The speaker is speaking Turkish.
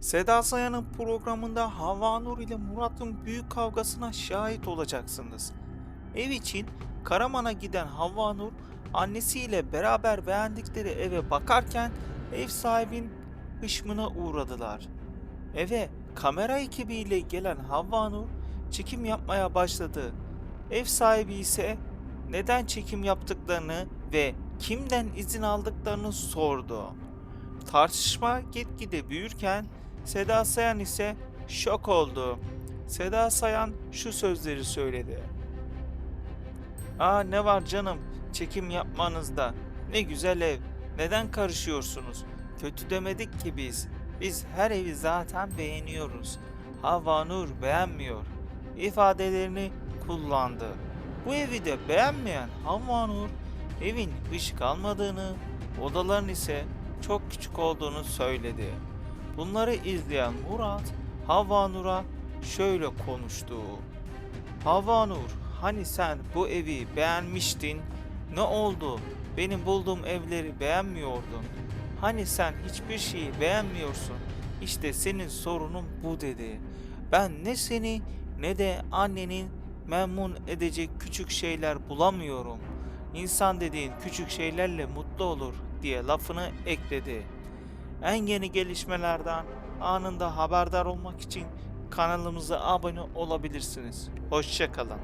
Seda Sayan'ın programında Havva Nur ile Murat'ın büyük kavgasına şahit olacaksınız. Ev için Karaman'a giden Havva Nur, annesiyle beraber beğendikleri eve bakarken ev sahibinin hışmına uğradılar. Eve kamera ekibiyle gelen Havva Nur çekim yapmaya başladı. Ev sahibi ise neden çekim yaptıklarını ve kimden izin aldıklarını sordu. Tartışma gitgide büyürken Seda Sayan ise şok oldu. Seda Sayan şu sözleri söyledi. Aa ne var canım çekim yapmanızda. Ne güzel ev. Neden karışıyorsunuz? Kötü demedik ki biz. Biz her evi zaten beğeniyoruz. Hava Nur beğenmiyor. ifadelerini kullandı. Bu evi de beğenmeyen Havva Nur evin ışık almadığını, odaların ise çok küçük olduğunu söyledi. Bunları izleyen Murat, Havva Nur'a şöyle konuştu. Havva Nur, hani sen bu evi beğenmiştin? Ne oldu? Benim bulduğum evleri beğenmiyordun. Hani sen hiçbir şeyi beğenmiyorsun. İşte senin sorunun bu dedi. Ben ne seni ne de annenin memnun edecek küçük şeyler bulamıyorum. İnsan dediğin küçük şeylerle mutlu olur diye lafını ekledi. En yeni gelişmelerden anında haberdar olmak için kanalımıza abone olabilirsiniz. Hoşçakalın.